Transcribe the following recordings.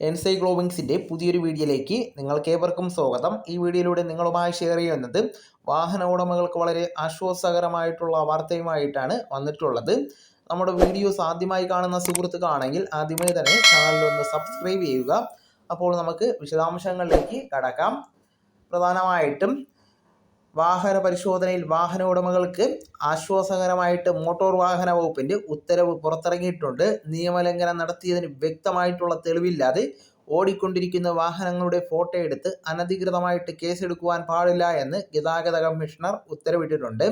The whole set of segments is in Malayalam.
എൻസൈക്ലോബിങ്സിന്റെ പുതിയൊരു വീഡിയോയിലേക്ക് നിങ്ങൾക്ക് ഏവർക്കും സ്വാഗതം. ഈ വീഡിയോയിലൂടെ നിങ്ങളുമായി ഷെയർ ചെയ്യുന്നത് വാഹന ഉടമകൾക്ക് വളരെ ആശ്വാസകരമായിട്ടുള്ള വാർത്തയുമായിട്ടാണ് വന്നിട്ടുള്ളത്. നമ്മുടെ വീഡിയോസ് ആദ്യമായി കാണുന്ന സുഹൃത്തുക്കാണെങ്കിൽ ആദ്യമായി തന്നെ ചാനലിലൊന്ന് സബ്സ്ക്രൈബ് ചെയ്യുക. അപ്പോൾ നമുക്ക് വിശദാംശങ്ങളിലേക്ക് കടക്കാം. പ്രധാനമായിട്ടും വാഹന പരിശോധനയിൽ വാഹന ഉടമകൾക്ക് ആശ്വാസകരമായിട്ട് മോട്ടോർ വാഹന വകുപ്പിന്റെ ഉത്തരവ് പുറത്തിറങ്ങിയിട്ടുണ്ട്. നിയമലംഘനം നടത്തിയതിന് വ്യക്തമായിട്ടുള്ള തെളിവില്ലാതെ ഓടിക്കൊണ്ടിരിക്കുന്ന വാഹനങ്ങളുടെ ഫോട്ടോ എടുത്ത് അനധികൃതമായിട്ട് കേസെടുക്കുവാൻ പാടില്ല എന്ന് ഗതാഗത കമ്മീഷണർ ഉത്തരവിട്ടിട്ടുണ്ട്.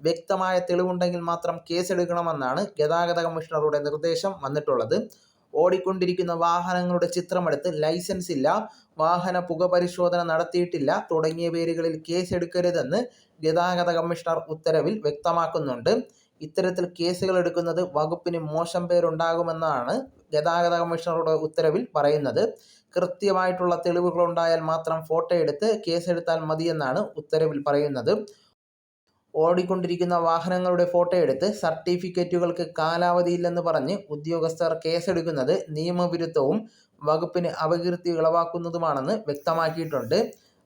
വ്യക്തമായ തെളിവുണ്ടെങ്കിൽ മാത്രം കേസെടുക്കണമെന്നാണ് ഗതാഗത കമ്മീഷണറുടെ നിർദ്ദേശം വന്നിട്ടുള്ളത്. ഓടിക്കൊണ്ടിരിക്കുന്ന വാഹനങ്ങളുടെ ചിത്രമെടുത്ത് ലൈസൻസ് ഇല്ല വാഹന പുക പരിശോധന നടത്തിയിട്ടില്ല തുടങ്ങിയ പേരുകളിൽ കേസെടുക്കരുതെന്ന് ഗതാഗത കമ്മീഷണർ ഉത്തരവിൽ വ്യക്തമാക്കുന്നുണ്ട്. ഇത്തരത്തിൽ കേസുകൾ എടുക്കുന്നത് വകുപ്പിന് മോശം പേരുണ്ടാകുമെന്നാണ് ഗതാഗത കമ്മീഷണറുടെ ഉത്തരവിൽ പറയുന്നത്. കൃത്യമായിട്ടുള്ള തെളിവുകൾ ഉണ്ടായാൽ മാത്രം ഫോട്ടോ എടുത്ത് കേസെടുത്താൽ മതിയെന്നാണ് ഉത്തരവിൽ പറയുന്നത്. ഓടിക്കൊണ്ടിരിക്കുന്ന വാഹനങ്ങളുടെ ഫോട്ടോ എടുത്ത് സർട്ടിഫിക്കറ്റുകൾക്ക് കാലാവധിയില്ലെന്ന് പറഞ്ഞ് ഉദ്യോഗസ്ഥർ കേസെടുക്കുന്നത് നിയമവിരുദ്ധവും വകുപ്പിന് അപകീർത്തി ഇളവാക്കുന്നതുമാണെന്ന് വ്യക്തമാക്കിയിട്ടുണ്ട്.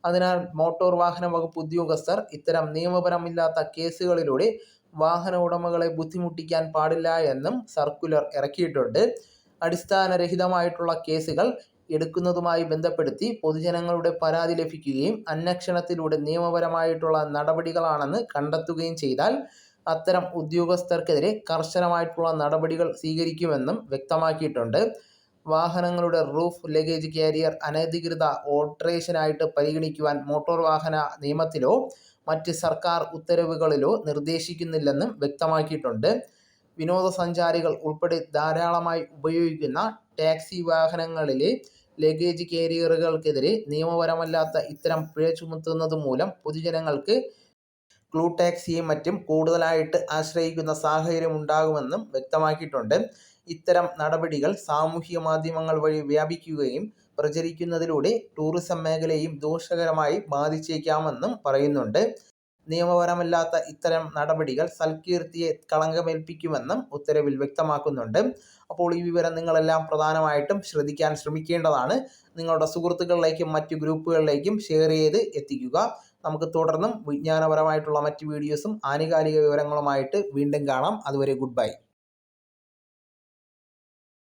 അതിനാൽ മോട്ടോർ വാഹന വകുപ്പ് ഉദ്യോഗസ്ഥർ ഇത്തരം നിയമപരമില്ലാത്ത കേസുകളിലൂടെ വാഹന ഉടമകളെ ബുദ്ധിമുട്ടിക്കാൻ പാടില്ല എന്നും സർക്കുലർ ഇറക്കിയിട്ടുണ്ട്. അടിസ്ഥാനരഹിതമായിട്ടുള്ള കേസുകൾ എടുക്കുന്നതുമായി ബന്ധപ്പെടുത്തി പൊതുജനങ്ങളുടെ പരാതി ലഭിക്കുകയും അന്വേഷണത്തിലൂടെ നിയമപരമായിട്ടുള്ള നടപടികളാണെന്ന് കണ്ടെത്തുകയും ചെയ്താൽ അത്തരം ഉദ്യോഗസ്ഥർക്കെതിരെ കർശനമായിട്ടുള്ള നടപടികൾ സ്വീകരിക്കുമെന്നും വ്യക്തമാക്കിയിട്ടുണ്ട്. വാഹനങ്ങളുടെ റൂഫ് ലഗേജ് കാരിയർ അനധികൃത ഓൾട്രേഷനായിട്ട് പരിഗണിക്കുവാൻ മോട്ടോർ വാഹന നിയമത്തിലോ മറ്റ് സർക്കാർ ഉത്തരവുകളിലോ നിർദ്ദേശിക്കുന്നില്ലെന്നും വ്യക്തമാക്കിയിട്ടുണ്ട്. വിനോദസഞ്ചാരികൾ ഉൾപ്പെടെ ധാരാളമായി ഉപയോഗിക്കുന്ന ടാക്സി വാഹനങ്ങളിൽ ലഗേജ് കാരിയറുകൾക്കെതിരെ നിയമപരമല്ലാത്ത ഇത്തരം പിഴ ചുമത്തുന്നത് മൂലം പൊതുജനങ്ങൾക്ക് ക്ലൂ ടാക്സിയും മറ്റും കൂടുതലായിട്ട് ആശ്രയിക്കുന്ന സാഹചര്യം ഉണ്ടാകുമെന്നും വ്യക്തമാക്കിയിട്ടുണ്ട്. ഇത്തരം നടപടികൾ സാമൂഹ്യ മാധ്യമങ്ങൾ വഴി വ്യാപിക്കുകയും പ്രചരിക്കുന്നതിലൂടെ ടൂറിസം മേഖലയെയും ദോഷകരമായി ബാധിച്ചേക്കാമെന്നും പറയുന്നുണ്ട്. നിയമപരമല്ലാത്ത ഇത്തരം നടപടികൾ സൽകീർത്തിയെ കളങ്കമേൽപ്പിക്കുമെന്നും ഉത്തരവിൽ വ്യക്തമാക്കുന്നുണ്ട്. അപ്പോൾ ഈ വിവരം നിങ്ങളെല്ലാം പ്രധാനമായിട്ടും ശ്രദ്ധിക്കാൻ ശ്രമിക്കേണ്ടതാണ്. നിങ്ങളുടെ സുഹൃത്തുക്കളിലേക്കും മറ്റു ഗ്രൂപ്പുകളിലേക്കും ഷെയർ ചെയ്ത് എത്തിക്കുക. നമുക്ക് തുടർന്നും വിജ്ഞാനപരമായിട്ടുള്ള മറ്റ് വീഡിയോസും ആനുകാലിക വിവരങ്ങളുമായിട്ട് വീണ്ടും കാണാം. അതുവരെ ഗുഡ് ബൈ